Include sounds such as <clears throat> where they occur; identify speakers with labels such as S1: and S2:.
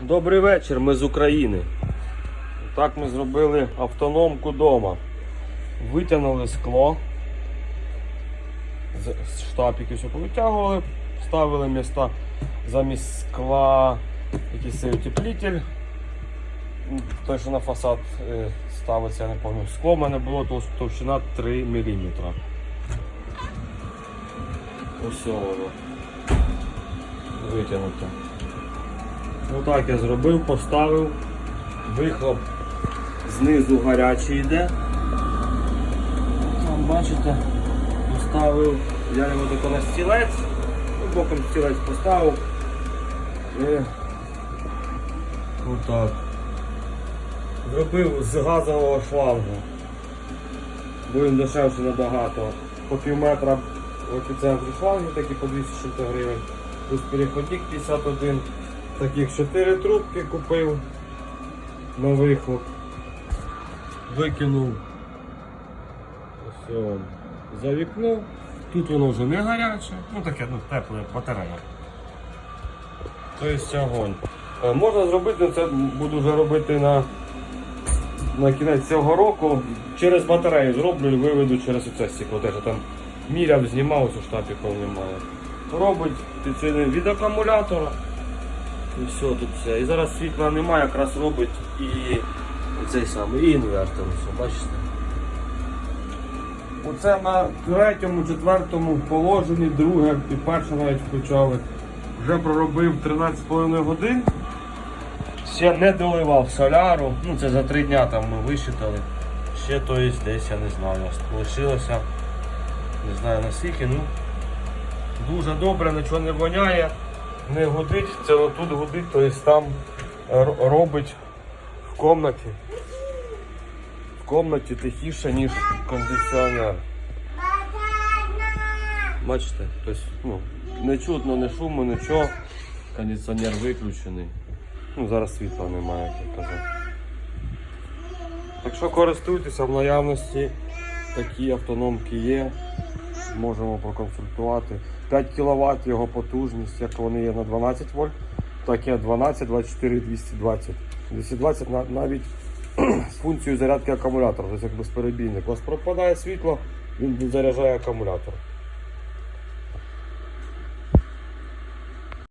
S1: Добрий вечір, ми з України. Так ми зробили автономку вдома. Витягнули скло. З штапики все повитягували, ставили міста замість скла якийсь цей утеплитель. Той, що на фасад е, ставиться, я не пам'ятаю. Скло в мене було тов- товщина 3 мм. Ось воно. Витягнуте. Ну так я зробив, поставив. Вихлоп знизу гарячий йде. Там бачите, поставив, я його тако на стілець, ну, боком стілець поставив. І отак. Зробив з газового шлангу. Бо він дешевший набагато. По пів метра епіцентрі шланги, такі по 260 гривень. Плюс переходник 51. Таких 4 трубки купив на вихлоп. Викинув. Ось. За вікно. Тут воно вже не гаряче, ну таке ну, тепле, батарея. Тобто огонь. Е, Можна зробити, це буду вже робити на, на кінець цього року. Через батарею зроблю і виведу через оце стекло. Те, що там міряв, знімав, цю штатиків немає. Робить від акумулятора. І все тут все. І зараз світла немає, якраз робить і цей самий і інвертор. Все, бачите? Оце на третьому, четвертому положенні, друге і перше навіть включали. Вже проробив 13,5 годин. Ще не доливав соляру. Ну це за три дня там ми висчитали. Ще то є десь, я не знаю, лишилося. Не знаю наскільки, ну дуже добре, нічого не воняє, не гудить, це отут гудить, тобто там робить в комнаті. В комнаті тихіше, ніж кондиціонер. Бачите, тобто, ну, не чутно, не шуму, нічого. Кондиціонер виключений. Ну, зараз світла немає, як я. Так що користуйтеся в наявності. Такі автономки є. Можемо проконсультувати. 5 кВт його потужність, як вони є на 12 вольт, так і 12, 24, 220. 220 на- навіть <clears throat> з функцією зарядки акумулятора, тобто як безперебійник. У вас пропадає світло, він заряджає акумулятор.